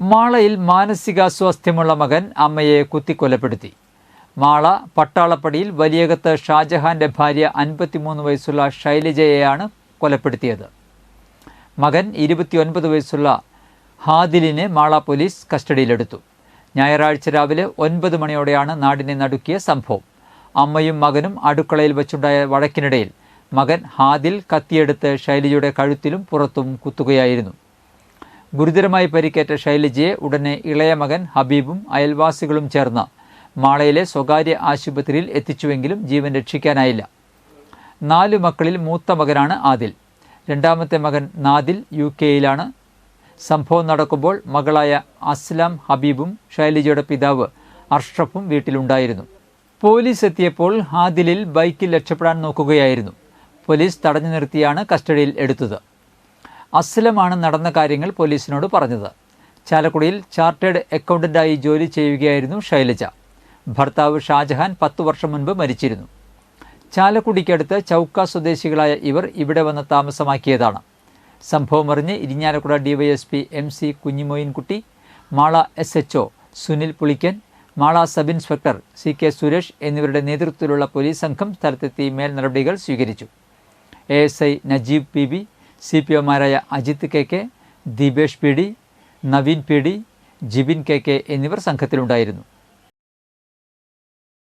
മാളയിൽ മാനസികാസ്വാസ്ഥ്യമുള്ള മകൻ അമ്മയെ കുത്തിക്കൊലപ്പെടുത്തി. മാള പട്ടാളപ്പടിയിൽ വലിയകത്ത് ഷാജഹാന്റെ ഭാര്യ അൻപത്തിമൂന്ന് വയസ്സുള്ള ശൈലജയെയാണ് കൊലപ്പെടുത്തിയത്. മകൻ ഇരുപത്തിയൊൻപത് വയസ്സുള്ള ഹാദിലിനെ മാള പോലീസ് കസ്റ്റഡിയിലെടുത്തു. ഞായറാഴ്ച രാവിലെ ഒൻപത് മണിയോടെയാണ് നാടിനെ നടുക്കിയ സംഭവം. അമ്മയും മകനും അടുക്കളയിൽ വച്ചുണ്ടായ വഴക്കിനിടയിൽ മകൻ ഹാദിൽ കത്തിയെടുത്ത് ശൈലജയുടെ കഴുത്തിലും പുറത്തും കുത്തുകയായിരുന്നു. ഗുരുതരമായി പരിക്കേറ്റ ശൈലജയെ ഉടനെ ഇളയ മകൻ ഹബീബും അയൽവാസികളും ചേർന്ന് മാളയിലെ സ്വകാര്യ ആശുപത്രിയിൽ എത്തിച്ചുവെങ്കിലും ജീവൻ രക്ഷിക്കാനായില്ല. നാലു മക്കളിൽ മൂത്ത മകനാണ് ആദിൽ. രണ്ടാമത്തെ മകൻ നാദിൽ യു കെയിലാണ്. സംഭവം നടക്കുമ്പോൾ മകളായ അസ്ലാം ഹബീബും ശൈലജയുടെ പിതാവ് അർഷഫും വീട്ടിലുണ്ടായിരുന്നു. പോലീസ് എത്തിയപ്പോൾ ഹാദിലിൽ ബൈക്കിൽ രക്ഷപ്പെടാൻ നോക്കുകയായിരുന്നു. പോലീസ് തടഞ്ഞു നിർത്തിയാണ് കസ്റ്റഡിയിൽ എടുത്തത്. അസ്ലമാണ് നടന്ന കാര്യങ്ങൾ പോലീസിനോട് പറഞ്ഞത്. ചാലക്കുടിയിൽ ചാർട്ടേഡ് അക്കൗണ്ടന്റായി ജോലി ചെയ്യുകയായിരുന്നു ശൈലജ. ഭർത്താവ് ഷാജഹാൻ പത്തു വർഷം മുൻപ് മരിച്ചിരുന്നു. ചാലക്കുടിക്കടുത്ത് ചൗക്ക സ്വദേശികളായ ഇവർ ഇവിടെ വന്ന് താമസമാക്കിയതാണ്. സംഭവം അറിഞ്ഞ് Irinjalakuda DYSP M C Kunhimoinkutty Mala S H Sunil Pulikkan Mala sub inspector C K Suresh എന്നിവരുടെ നേതൃത്വത്തിലുള്ള പോലീസ് സംഘം സ്ഥലത്തെത്തി മേൽ നടപടികൾ സ്വീകരിച്ചു. A S I Najeeb P B C P ഒമാരായ Ajith K K Deepesh P D Naveen P D Jibin K K എന്നിവർ സംഘത്തിലുണ്ടായിരുന്നു.